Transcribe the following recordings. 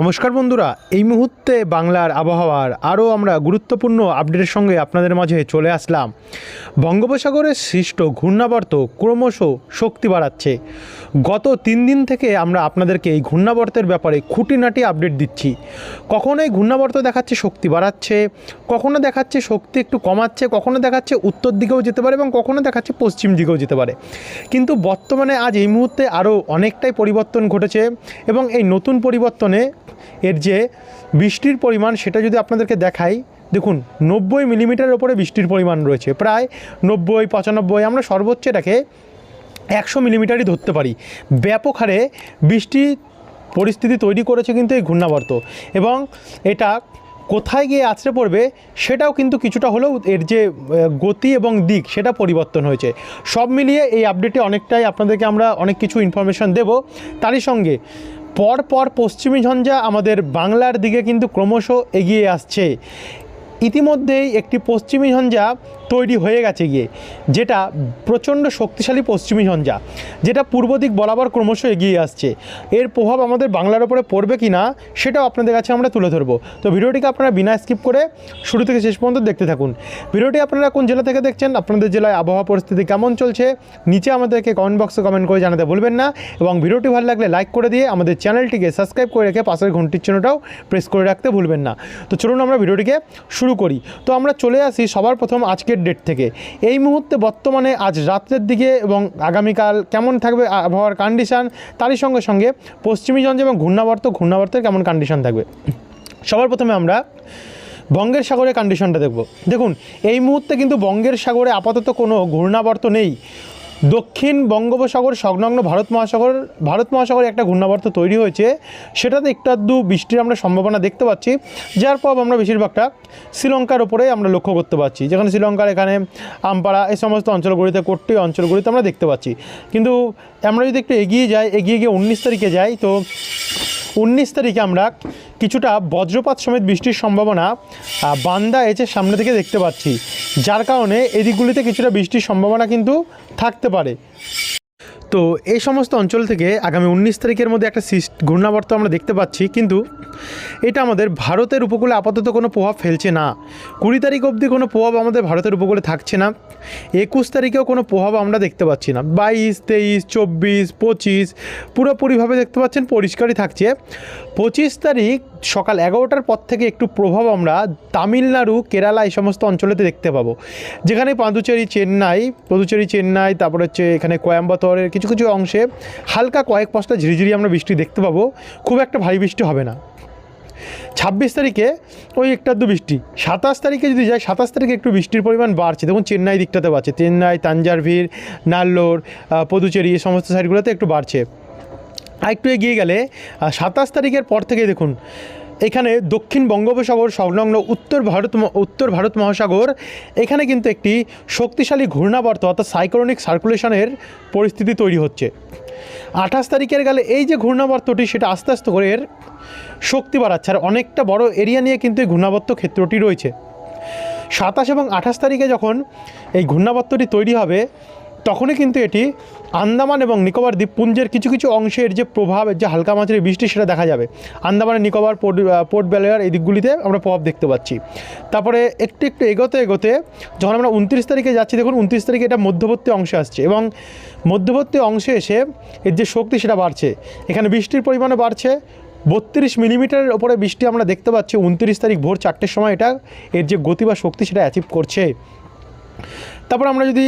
নমস্কার বন্ধুরা, এই মুহূর্তে বাংলার আবহাওয়ার আরও আমরা গুরুত্বপূর্ণ আপডেটের সঙ্গে আপনাদের মাঝে চলে আসলাম। বঙ্গোপসাগরের সৃষ্ট ঘূর্ণাবর্ত ক্রমশ শক্তি বাড়াচ্ছে। গত তিন দিন থেকে আমরা আপনাদেরকে এই ঘূর্ণাবর্তের ব্যাপারে খুঁটিনাটি আপডেট দিচ্ছি। কখনো এই ঘূর্ণাবর্ত দেখাচ্ছে শক্তি বাড়াচ্ছে, কখনো দেখাচ্ছে শক্তি একটু কমাচ্ছে, কখনো দেখাচ্ছে উত্তর দিকেও যেতে পারে এবং কখনো দেখাচ্ছে পশ্চিম দিকেও যেতে পারে। কিন্তু বর্তমানে আজ এই মুহূর্তে আরও অনেকটাই পরিবর্তন ঘটেছে এবং এই নতুন পরিবর্তনে এর যে বৃষ্টির পরিমাণ সেটা যদি আপনাদেরকে দেখাই, দেখুন, নব্বই মিলিমিটার ওপরে বৃষ্টির পরিমাণ রয়েছে। প্রায় নব্বই, পঁচানব্বই, আমরা সর্বোচ্চ এটাকে একশো মিলিমিটারই ধরতে পারি। ব্যাপক হারে বৃষ্টি পরিস্থিতি তৈরি করেছে কিন্তু এই ঘূর্ণাবর্ত। এবং এটা কোথায় গিয়ে আছড়ে পড়বে সেটাও কিন্তু কিছুটা হলেও এর যে গতি এবং দিক সেটা পরিবর্তন হয়েছে। সব মিলিয়ে এই আপডেটে অনেকটাই আপনাদেরকে আমরা অনেক কিছু ইনফরমেশন দেব। তারই সঙ্গে পর পর পশ্চিমী ঝঞ্ঝা আমাদের বাংলার দিকে কিন্তু ক্রমশ এগিয়ে আসছে। ইতিমধ্যেই একটি পশ্চিমী ঝঞ্ঝা তৈরি হয়ে গেছে গিয়ে, যেটা প্রচণ্ড শক্তিশালী পশ্চিমী ঝঞ্ঝা, যেটা পূর্ব দিক বরাবর ক্রমশ এগিয়ে আসছে। এর প্রভাব আমাদের বাংলার ওপরে পড়বে কি না, সেটাও আপনাদের কাছে আমরা তুলে ধরবো। তো ভিডিওটিকে আপনারা বিনা স্কিপ করে শুরু থেকে শেষ পর্যন্ত দেখতে থাকুন। ভিডিওটি আপনারা কোন জেলা থেকে দেখছেন, আপনাদের জেলায় আবহাওয়া পরিস্থিতি কেমন চলছে, নিচে আমাদেরকে কমেন্ট বক্সে কমেন্ট করে জানাতে ভুলবেন না এবং ভিডিওটি ভালো লাগলে লাইক করে দিয়ে আমাদের চ্যানেলটিকে সাবস্ক্রাইব করে রেখে পাশের ঘন্টির চিহ্নটাও প্রেস করে রাখতে ভুলবেন না। তো চলুন আমরা ভিডিওটিকে শুরু করি। তো আমরা চলে আসি সবার প্রথম আজকের ডেট থেকে। এই মুহূর্তে বর্তমানে আজ রাত্রের দিকে এবং আগামীকাল কেমন থাকবে আবহাওয়ার কন্ডিশান তারই সঙ্গে সঙ্গে পশ্চিমী ঝঞ্ঝা এবং ঘূর্ণাবর্ত, ঘূর্ণাবর্তের কেমন কন্ডিশন থাকবে? সবার প্রথমে আমরা বঙ্গের সাগরের কন্ডিশনটা দেখব। দেখুন, এই মুহূর্তে কিন্তু বঙ্গের সাগরে আপাতত কোনো ঘূর্ণাবর্ত নেই। দক্ষিণ বঙ্গোপসাগর সংলগ্ন ভারত মহাসাগর, ভারত মহাসাগরে একটা ঘূর্ণাবর্ত তৈরি হয়েছে। সেটাতে একটু আধটু বৃষ্টির আমরা সম্ভাবনা দেখতে পাচ্ছি। যার প্রভাব আমরা বেশিরভাগটা শ্রীলঙ্কার ওপরে আমরা লক্ষ্য করতে পারছি যেখানে শ্রীলঙ্কার এখানে আমপাড়া, এই সমস্ত অঞ্চলগুলিতে, কোট্টি অঞ্চলগুলিতে আমরা দেখতে পাচ্ছি। কিন্তু আমরা যদি একটু এগিয়ে যাই, এগিয়ে গিয়ে উনিশ তারিখে যাই, তো উনিশ তারিখে আমরা কিছুটা বজ্রপাত সমেত বৃষ্টির সম্ভাবনা বান্দা এচের সামনে থেকে দেখতে পাচ্ছি। যার কারণে এদিকগুলিতে কিছুটা বৃষ্টির সম্ভাবনা কিন্তু থাকতে পারে। তো এই সমস্ত অঞ্চল থেকে আগামী উনিশ তারিখের মধ্যে একটা ঘূর্ণাবর্ত আমরা দেখতে পাচ্ছি, কিন্তু এটা আমাদের ভারতের উপকূলে আপাতত কোনো প্রভাব ফেলছে না। কুড়ি তারিখ অবধি কোনো প্রভাব আমাদের ভারতের উপকূলে থাকছে না। একুশ তারিখেও কোনো প্রভাব আমরা দেখতে পাচ্ছি না। বাইশ, তেইশ, চব্বিশ, পঁচিশ, পুরোপুরিভাবে দেখতে পাচ্ছেন পরিষ্কারই থাকছে। পঁচিশ তারিখ সকাল এগারোটার পর থেকে একটু প্রভাব আমরা তামিলনাড়ু, কেরালা এই সমস্ত অঞ্চলেতে দেখতে পাবো। যেখানে পাঁদুচেরি চেন্নাই, পদুচেরি, চেন্নাই, তারপর হচ্ছে এখানে কোয়াম্বাতরের কিছু কিছু অংশে হালকা কয়েক পশটা ঝিরিঝিরি আমরা বৃষ্টি দেখতে পাবো। খুব একটা ভারী বৃষ্টি হবে না। ছাব্বিশ তারিখে ওই একটা আধটু বৃষ্টি। সাতাশ তারিখে যদি যাই, সাতাশ তারিখে একটু বৃষ্টির পরিমাণ বাড়ছে। দেখুন, চেন্নাই দিকটাতে বাড়ছে। চেন্নাই তাঞ্জারভির নাল্লোর পদুচেরি, এই সমস্ত সাইডগুলোতে একটু বাড়ছে। আর একটু এগিয়ে গেলে সাতাশ তারিখের পর থেকে দেখুন, এখানে দক্ষিণ বঙ্গোপসাগর সংলগ্ন উত্তর ভারত উত্তর ভারত মহাসাগর, এখানে কিন্তু একটি শক্তিশালী ঘূর্ণাবর্ত অর্থাৎ সাইক্লোনিক সার্কুলেশনের পরিস্থিতি তৈরি হচ্ছে। আঠাশ তারিখের গেলে এই যে ঘূর্ণাবর্তটি, সেটা আস্তে আস্তে করে এর শক্তি বাড়াচ্ছে, আর অনেকটা বড় এরিয়া নিয়ে কিন্তু এই ঘূর্ণাবর্ত ক্ষেত্রটি রয়েছে। সাতাশ এবং আঠাশ তারিখে যখন এই ঘূর্ণাবর্তটি তৈরি হবে তখনই কিন্তু এটি আন্দামান এবং নিকোবর দ্বীপপুঞ্জের কিছু কিছু অংশের যে প্রভাব, যে হালকা মাত্রায় বৃষ্টি, সেটা দেখা যাবে। আন্দামান নিকোবর পোর্ট পোর্ট বেলেয়ার এই দিকগুলিতে আমরা প্রভাব দেখতে পাচ্ছি। তারপরে একটু একটু এগোতে এগোতে যখন আমরা উনত্রিশ তারিখে যাচ্ছি, দেখুন উনত্রিশ তারিখে এটা মধ্যবর্তী অংশে আসছে এবং মধ্যবর্তী অংশে এসে এর যে শক্তি, সেটা বাড়ছে। এখানে বৃষ্টির পরিমাণও বাড়ছে। বত্রিশ মিলিমিটারের ওপরে বৃষ্টি আমরা দেখতে পাচ্ছি। উনত্রিশ তারিখ ভোর চারটের সময় এটা এর যে গতি বা শক্তি, সেটা অ্যাচিভ করছে। তারপর আমরা যদি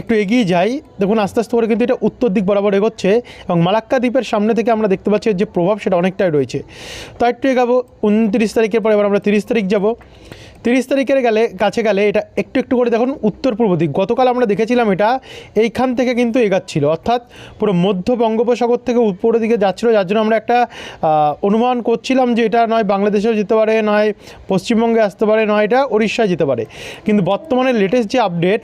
একটু এগিয়ে যাই। দেখুন, আস্তে আস্তে করে কিন্তু এটা উত্তর দিক বরাবর এগোচ্ছে এবং মালাক্কা দ্বীপের সামনে থেকে আমরা দেখতে পাচ্ছি যে প্রভাব সেটা অনেকটাই রয়েছে। তো একটু এগাবো, উনত্রিশ তারিখের পর এবার আমরা তিরিশ তারিখ যাব। তিরিশ তারিখের গেলে, কাছে গেলে এটা একটু একটু করে দেখুন উত্তর পূর্ব দিক। গতকাল আমরা দেখেছিলাম এটা, এইখান থেকে কিন্তু এগাচ্ছিল। অর্থাৎ পুরো মধ্য বঙ্গোপসাগর থেকে উপরের দিকে যাচ্ছিল, যার জন্য আমরা একটা অনুমান করছিলাম যে এটা নয় বাংলাদেশেও যেতে পারে, নয় পশ্চিমবঙ্গে আসতে পারে, নয় এটা উড়িষ্যায় যেতে পারে। কিন্তু বর্তমানে লেটেস্ট যে আপডেট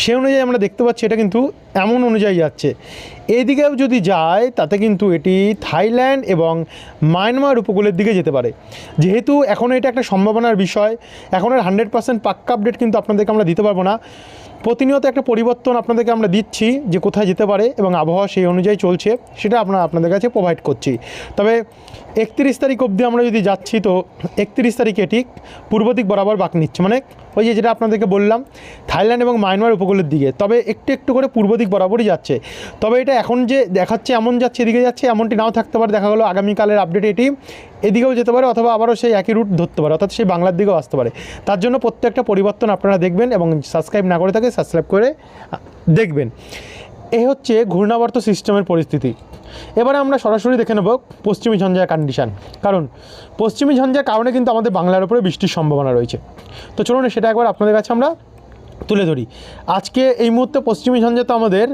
সে অনুযায়ী আমরা দেখতে পাচ্ছি এটা কিন্তু এমন অনুযায়ী যাচ্ছে। এদিকেও যদি যায়, তাতে কিন্তু এটি থাইল্যান্ড এবং মায়ানমার উপকূলের দিকে যেতে পারে। যেহেতু এখনও এটা একটা সম্ভাবনার বিষয় এখন আর হান্ড্রেড পার্সেন্ট পাক্কা আপডেট কিন্তু আপনাদেরকে আমরা দিতে পারব না। প্রতিনিয়ত একটা পরিবর্তন আপনাদেরকে আমরা দিচ্ছি যে কোথায় যেতে পারে এবং আবহাওয়া সেই অনুযায়ী চলছে, সেটা আমরা আপনাদের কাছে প্রোভাইড করছি। তবে একত্রিশ তারিখ অবধি আমরা যদি যাচ্ছি তো একত্রিশ তারিখে ঠিক পূর্ব দিক বরাবর বাঁক নিচ্ছে। মানে ওই যে যেটা আপনাদেরকে বললাম, থাইল্যান্ড এবং মায়ানমার উপকূলের দিকে। তবে একটু একটু করে পূর্ব দিক বরাবরই যাচ্ছে। তবে এটা এখন যে দেখাচ্ছে, এমন যাচ্ছে, এদিকে যাচ্ছে, এমনটি নাও থাকতে পারে, দেখা গেলো আগামীকালের আপডেট এটি এদিকেও যেতে পারে, অথবা আবারও সেই একই রুট ধরতে পারে, অর্থাৎ সেই বাংলার দিকেও আসতে পারে। তার জন্য প্রত্যেকটা পরিবর্তন আপনারা দেখবেন এবং সাবস্ক্রাইব না করে থাকে সাবস্ক্রাইব করে দেখবেন। এ হচ্ছে ঘূর্ণাবর্ত সিস্টেমের পরিস্থিতি। এবারে আমরা সরাসরি দেখে নেব পশ্চিমী ঝঞ্ঝার কন্ডিশান কারণ পশ্চিমী ঝঞ্ঝার কারণে কিন্তু আমাদের বাংলার উপরে বৃষ্টির সম্ভাবনা রয়েছে। তো চলুন সেটা একবার আপনাদের কাছে আমরা তুলে ধরি। আজকে এই মুহূর্তে পশ্চিমী ঝঞ্ঝা তো আমাদের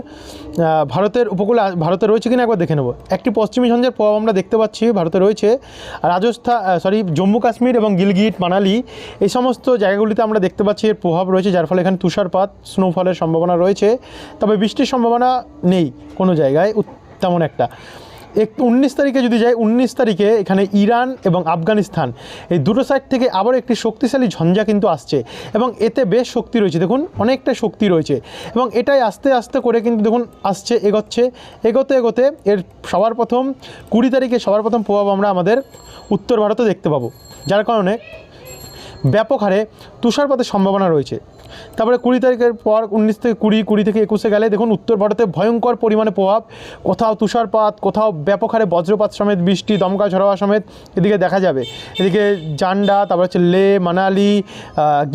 ভারতের উপকূলে, ভারতে রয়েছে কিনা একবার দেখে নেব। একটি পশ্চিমী ঝঞ্ঝার প্রভাব আমরা দেখতে পাচ্ছি, ভারতে রয়েছে রাজস্থান সরি জম্মু কাশ্মীর এবং গিলগিট, মানালি, এই সমস্ত জায়গাগুলিতে আমরা দেখতে পাচ্ছি এর প্রভাব রয়েছে, যার ফলে এখানে তুষারপাত স্নোফলের সম্ভাবনা রয়েছে। তবে বৃষ্টির সম্ভাবনা নেই কোনো জায়গায় তেমন একটা। এক উনিশ তারিখে যদি যাই উনিশ তারিখে এখানে ইরান এবং আফগানিস্তান। এই দুটো সাইড থেকে আবার একটি শক্তিশালী ঝঞ্ঝা কিন্তু আসছে এবং এতে বেশ শক্তি রয়েছে। দেখুন, অনেকটা শক্তি রয়েছে এবং এটাই আস্তে আস্তে করে কিন্তু দেখুন আসছে, এগোচ্ছে। এগোতে এগোতে এর সবার প্রথম কুড়ি তারিখে সবার প্রথম প্রভাব আমরা আমাদের উত্তর ভারতে দেখতে পাবো। যার কারণে ব্যাপক হারে তুষারপাতের সম্ভাবনা রয়েছে। তারপরে কুড়ি তারিখের পর উনিশ থেকে কুড়ি কুড়ি থেকে একুশে গেলে দেখুন উত্তর ভারতে ভয়ঙ্কর পরিমাণে প্রভাব। কোথাও তুষারপাত, কোথাও ব্যাপক হারে বজ্রপাত সমেত, বৃষ্টি, দমকা ঝড়োয়া সমেত এদিকে দেখা যাবে। এদিকে জান্ডা, তারপর হচ্ছে লে, মানালি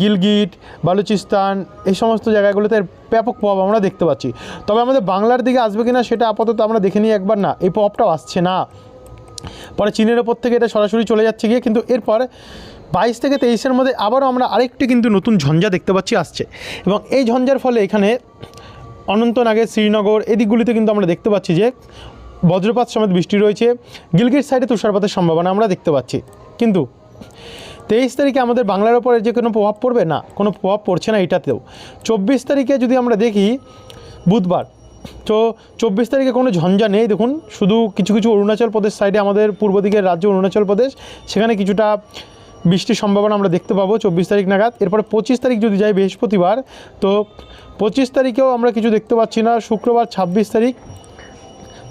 গিলগিট, বালুচিস্তান, এই সমস্ত জায়গাগুলোতে ব্যাপক প্রভাব আমরা দেখতে পাচ্ছি। তবে আমাদের বাংলার দিকে আসবে কিনা সেটা আপাতত আমরা দেখে নিই একবার না, এই প্রভাবটাও আসছে না। পরে চীনের ওপর থেকে এটা সরাসরি চলে যাচ্ছে গিয়ে, কিন্তু এরপর বাইশ থেকে তেইশের মধ্যে আবারও আমরা আরেকটি কিন্তু নতুন ঝঞ্ঝা দেখতে পাচ্ছি আসছে। এবং এই ঝঞ্ঝার ফলে এখানে অনন্তনাগের শ্রীনগর এদিকগুলিতে কিন্তু আমরা দেখতে পাচ্ছি যে বজ্রপাত সমেত বৃষ্টি রয়েছে। গিলগির সাইডে তুষারপাতের সম্ভাবনা আমরা দেখতে পাচ্ছি। কিন্তু তেইশ তারিখে আমাদের বাংলার ওপরে যে কোনো প্রভাব পড়বে? না, কোনো প্রভাব পড়ছে না এটাতেও। চব্বিশ তারিখে যদি আমরা দেখি বুধবার, তো চব্বিশ তারিখে কোনো ঝঞ্ঝা নেই। দেখুন, শুধু কিছু কিছু অরুণাচল প্রদেশ সাইডে আমাদের পূর্ব দিকের রাজ্য অরুণাচল প্রদেশ, সেখানে কিছুটা বৃষ্টির সম্ভাবনা আমরা দেখতে পাবো চব্বিশ তারিখ নাগাদ। এরপরে পঁচিশ তারিখ যদি যাই বৃহস্পতিবার, তো পঁচিশ তারিখেও আমরা কিছু দেখতে পাচ্ছি না। শুক্রবার ছাব্বিশ তারিখ।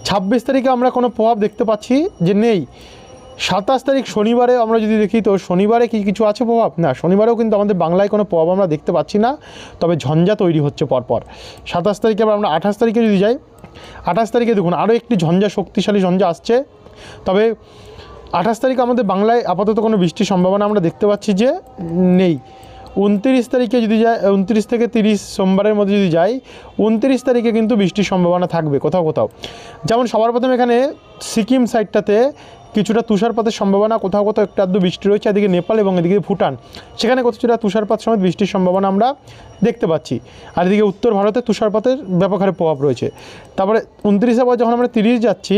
ছাব্বিশ তারিখে আমরা কোনো প্রভাব দেখতে পাচ্ছি যে নেই। সাতাশ তারিখ শনিবারে আমরা যদি দেখি, তো শনিবারে কি কিছু আছে প্রভাব? না, শনিবারেও কিন্তু আমাদের বাংলায় কোনো প্রভাব আমরা দেখতে পাচ্ছি না। তবে ঝঞ্ঝা তৈরি হচ্ছে পরপর। সাতাশ তারিখে আবার আমরা আঠাশ তারিখে যদি যাই, আঠাশ তারিখে দেখুন আরও একটি ঝঞ্ঝা, শক্তিশালী ঝঞ্ঝা আসছে। তবে আঠাশ তারিখ আমাদের বাংলায় আপাতত কোনো বৃষ্টির সম্ভাবনা আমরা দেখতে পাচ্ছি যে নেই। উনত্রিশ তারিখে যদি যায়, উনত্রিশ থেকে তিরিশ সোমবারের মধ্যে যদি যাই, উনত্রিশ তারিখে কিন্তু বৃষ্টির সম্ভাবনা থাকবে কোথাও কোথাও। যেমন সবার প্রথমে এখানে সিকিম সাইডটাতে কিছুটা তুষারপাতের সম্ভাবনা, কোথাও কোথাও একটু আধটু বৃষ্টি রয়েছে, এদিকে নেপাল এবং এদিকে ভুটান। সেখানে কিছুটা তুষারপাত সময় বৃষ্টির সম্ভাবনা আমরা দেখতে পাচ্ছি। আর এদিকে উত্তর ভারতে তুষারপাতের ব্যাপক হারে প্রভাব রয়েছে। তারপরে উনত্রিশে পর যখন আমরা তিরিশ যাচ্ছি,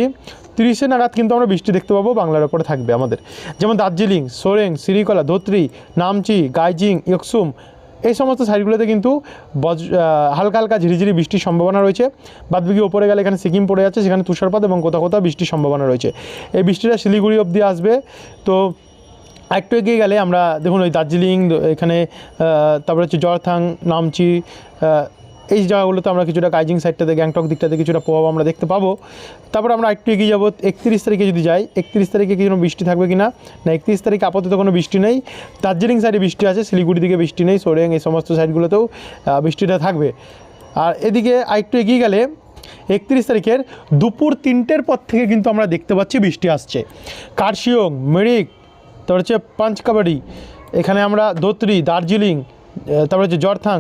তিরিশে নাগাদ কিন্তু আমরা বৃষ্টি দেখতে পাবো, বাংলার ওপরে থাকবে আমাদের। যেমন দার্জিলিং, সোরেং সিরিকলা ধোত্রি, নামচি, গাইজিং ইয়কসুম এই সমস্ত সাইডগুলোতে কিন্তু বজ হালকা হালকা ঝিরিঝিরি বৃষ্টির সম্ভাবনা রয়েছে। বাদবিকি ওপরে গেলে এখানে সিকিম পড়ে যাচ্ছে, সেখানে তুষারপাত এবং কোথাও কোথাও বৃষ্টির সম্ভাবনা রয়েছে। এই বৃষ্টিটা শিলিগুড়ি অবধি আসবে। তো একটু এগিয়ে গেলে আমরা দেখুন ওই দার্জিলিং, এখানে তারপরে হচ্ছে জরথাং, নামচি এই জায়গাগুলোতে আমরা কিছুটা কাইজিং সাইডটাতে গ্যাংটক দিকটাতে কিছুটা প্রভাব আমরা দেখতে পাবো। তারপর আমরা একটু এগিয়ে যাব। একত্রিশ তারিখে যদি যাই, একত্রিশ তারিখে কি বৃষ্টি থাকবে কি না না একত্রিশ তারিখে আপাতত কোনো বৃষ্টি নেই। দার্জিলিং সাইডে বৃষ্টি আছে, শিলিগুড়ি দিকে বৃষ্টি নেই, সোরেং, এই সমস্ত সাইডগুলোতেও বৃষ্টিটা থাকবে। আর এদিকে আরেকটু এগিয়ে গেলে, একত্রিশ তারিখের দুপুর তিনটের পর থেকে কিন্তু আমরা দেখতে পাচ্ছি বৃষ্টি আসছে। কার্শিয়ং মেরিক, তারপর হচ্ছে পাঞ্চকাবাড়ি, এখানে আমরা ধোত্রি, দার্জিলিং তারপর হচ্ছে জরথাং,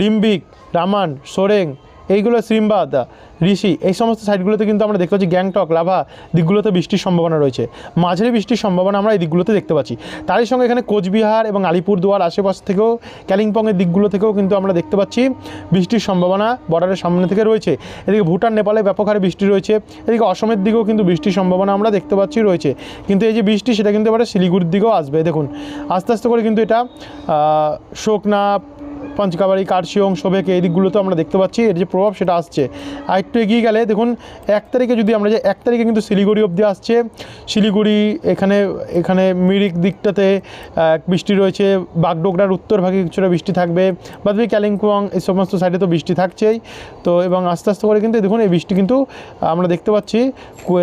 রিম্বিক রামান, সোরেং, এইগুলো শ্রিমবাদ ঋষি, এই সমস্ত সাইডগুলোতে কিন্তু আমরা দেখতে পাচ্ছি গ্যাংটক, লাভা দিকগুলোতে বৃষ্টির সম্ভাবনা রয়েছে। মাঝারি বৃষ্টির সম্ভাবনা আমরা এই দিকগুলোতে দেখতে পাচ্ছি। তারই সঙ্গে এখানে কোচবিহার এবং আলিপুরদুয়ার আশেপাশ থেকেও কালিম্পংয়ের দিকগুলো থেকেও কিন্তু আমরা দেখতে পাচ্ছি বৃষ্টির সম্ভাবনা বর্ডারের সামনে থেকে রয়েছে। এদিকে ভুটান, নেপালে ব্যাপক হারে বৃষ্টি রয়েছে। এদিকে অসমের দিকেও কিন্তু বৃষ্টির সম্ভাবনা আমরা দেখতে পাচ্ছি রয়েছে। কিন্তু এই যে বৃষ্টি, সেটা কিন্তু এবারে শিলিগুড়ির দিকেও আসবে। দেখুন, আস্তে আস্তে করে কিন্তু এটা শোকনা পঞ্চকাবাড়ি কার্শিয়ং শোবেকে এই দিকগুলোতে আমরা দেখতে পাচ্ছি। এর যে প্রভাব সেটা আসছে। আর একটু এগিয়ে গেলে দেখুন, এক তারিখে যদি আমরা যে এক তারিখে কিন্তু শিলিগুড়ি অবধি আসছে। শিলিগুড়ি এখানে এখানে মিরিক দিকটাতে বৃষ্টি রয়েছে। বাগডোগরার উত্তর ভাগে কিছুটা বৃষ্টি থাকবে। বাদবাকি কালিম্পং, এই সমস্ত সাইডে তো বৃষ্টি থাকছেই। তো এবং আস্তে আস্তে করে কিন্তু দেখুন, এই বৃষ্টি কিন্তু আমরা দেখতে পাচ্ছি।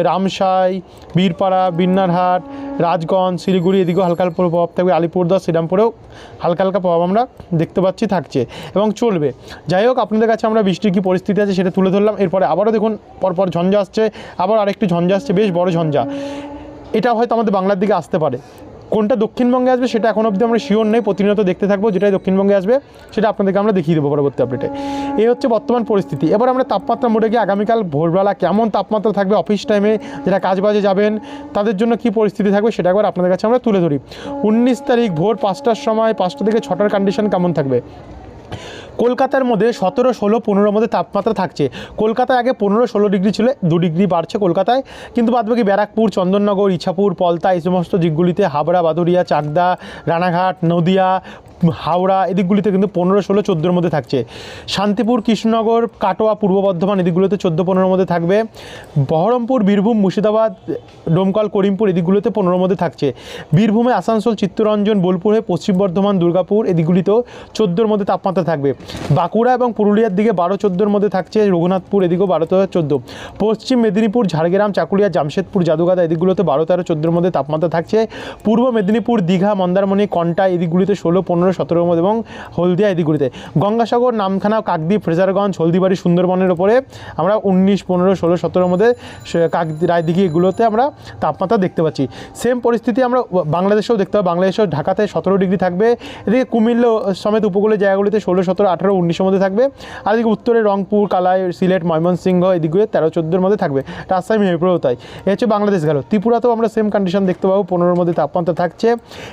রামসাই, বীরপাড়া, বিন্নারহাট, রাজগঞ্জ, শিলিগুড়ি, এদিকেও হালকা হালকা প্রভাব থাকবে। আলিপুরদুয়ার, শ্রীরামপুরেও হালকা হালকা প্রভাব আমরা দেখতে পাচ্ছি থাকছে এবং চলবে। যাই হোক, আপনাদের কাছে আমরা বৃষ্টির কী পরিস্থিতি আছে সেটা তুলে ধরলাম। এরপরে আবারও দেখুন, পরপর ঝঞ্ঝা আসছে। আবার আরেকটি ঝঞ্ঝা আসছে, বেশ বড় ঝঞ্ঝা। এটা হয়তো আমাদের বাংলার দিকে আসতে পারে। কোনটা দক্ষিণবঙ্গে আসবে সেটা এখন অবধি আমরা শিওর নেই। প্রতিনিয়ত দেখতে থাকব যেটাই দক্ষিণবঙ্গে আসবে, সেটা আপনাদেরকে আমরা দেখিয়ে দেবো পরবর্তী আপডেটে এই হচ্ছে বর্তমান পরিস্থিতি। এবার আমরা তাপমাত্রা মোড়ে গিয়ে আগামীকাল ভোরবেলা কেমন তাপমাত্রা থাকবে অফিস টাইমে যারা কাজ বাজে যাবেন, তাদের জন্য কী পরিস্থিতি থাকবে সেটা একবার আপনাদের কাছে আমরা তুলে ধরি। উনিশ তারিখ ভোর পাঁচটার সময়, পাঁচটা থেকে ছটার কন্ডিশন কেমন থাকবে? কলকাতার মধ্যে সতেরো, ষোলো, পনেরোর মধ্যে তাপমাত্রা থাকছে। কলকাতায় আগে পনেরো, ষোলো ডিগ্রি ছিল, দু ডিগ্রি বাড়ছে কলকাতায়। কিন্তু বাদবাকি ব্যারাকপুর, চন্দননগর, ইছাপুর, পলতা, এই সমস্ত দিকগুলিতে হাবড়া বাদুরিয়া চাকদা, রানাঘাট, নদিয়া হাওড়া, এদিকগুলিতে কিন্তু পনেরো, ষোলো, চোদ্দোর মধ্যে থাকছে। শান্তিপুর, কৃষ্ণনগর, কাটোয়া, পূর্ব বর্ধমান এদিকগুলোতে চোদ্দ পনেরোর মধ্যে থাকবে। বহরমপুর, বীরভূম, মুর্শিদাবাদ, ডোমকল, করিমপুর এদিকগুলোতে পনেরোর মধ্যে থাকছে। বীরভূমে আসানসোল, চিত্তরঞ্জন, বোলপুর হয়ে পশ্চিম বর্ধমান, দুর্গাপুর এদিকগুলিতেও চোদ্দোর মধ্যে তাপমাত্রা থাকবে। বাঁকুড়া এবং পুরুলিয়ার দিকে বারো, চোদ্দোর মধ্যে থাকছে। রঘুনাথপুর এদিকেও বারো তেরো, চোদ্দ। পশ্চিম মেদিনীপুর, ঝাড়গ্রাম, চাকুলিয়া, জামশেদপুর জাদুগাদা এদিকগুলোতে বারো তেরো, চোদ্দোর মধ্যে তাপমাত্রা থাকছে। পূর্ব মেদিনীপুর, দীঘা, মন্দারমণি কন্টা এদিকগুলিতে ষোলো, পনেরো সতেরোর মধ্যে এবং হলদিয়া এদিকগুলিতে গঙ্গাসাগর, নামখানা, কাকদ্বীপ, ফ্রেজারগঞ্জ, হলদিবাড়ি, সুন্দরবনের ওপরে আমরা উনিশ, পনেরো, ষোলো সতেরোর মধ্যে কাকদ্বীপ রায়দিঘি এগুলোতে আমরা তাপমাত্রা দেখতে পাচ্ছি। সেম পরিস্থিতি আমরা বাংলাদেশেও দেখতে পাবো। বাংলাদেশেও ঢাকাতে সতেরো ডিগ্রি থাকবে। এদিকে কুমিল্লা সমেত উপকূলের জায়গাগুলিতে ষোলো, সতেরো, আঠারো, উনিশের মধ্যে থাকবে। আর এদিকে উত্তরে রংপুর, কালাই, সিলেট, ময়মনসিংহ এদিকে তেরো, চোদ্দোর মধ্যে থাকবে। রাজশাহী, মেহেরপুরেও তাই। এ হচ্ছে বাংলাদেশ গেল। ত্রিপুরাতেও আমরা সেম কন্ডিশন দেখতে পাবো। পনেরোর মধ্যে তাপমাত্রা থাকছে।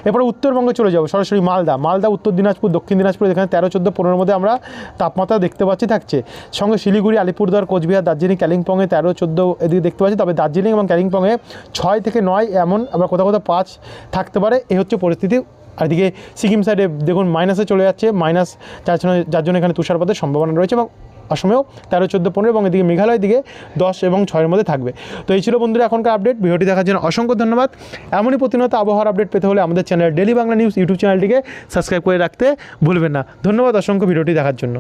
এরপরে উত্তরবঙ্গে চলে যাব। সরাসরি মালদা। মালদা উত্তর দিনাজপুর, দক্ষিণ দিনাজপুর এখানে তেরো, চোদ্দ, পনেরোর মধ্যে আমরা তাপমাত্রা দেখতে পাচ্ছি, থাকছে। সঙ্গে শিলিগুড়ি, আলিপুরদুয়ার, কোচবিহার, দার্জিলিং কালিম্পংয়ে তেরো, চোদ্দ এদিকে দেখতে পাচ্ছি। তবে দার্জিলিং এবং কালিম্পংয়ে ছয় থেকে নয় এমন আবার কোথাও কোথাও পাঁচ থাকতে পারে। এই হচ্ছে পরিস্থিতি। আর এদিকে সিকিম সাইডে দেখুন মাইনাসে চলে যাচ্ছে। মাইনাস যার জন্য যার জন্য এখানে তুষারপাতের সম্ভাবনা রয়েছে এবং অসমেও তেরো, চোদ্দ, পনেরো এবং এদিকে মেঘালয় দিকে দশ এবং ছয়ের মধ্যে থাকবে। তো এই ছিল বন্ধুরা এখনকার আপডেট ভিডিওটি দেখার জন্য অসংখ্য ধন্যবাদ। এমনই প্রতিনিয়ত আবহাওয়ার আপডেট পেতে হলে আমাদের channel daily Bangla news YouTube চ্যানেলটিকে সাবস্ক্রাইব করে রাখতে ভুলবেন না। ধন্যবাদ অসংখ্য ভিডিওটি দেখার জন্য।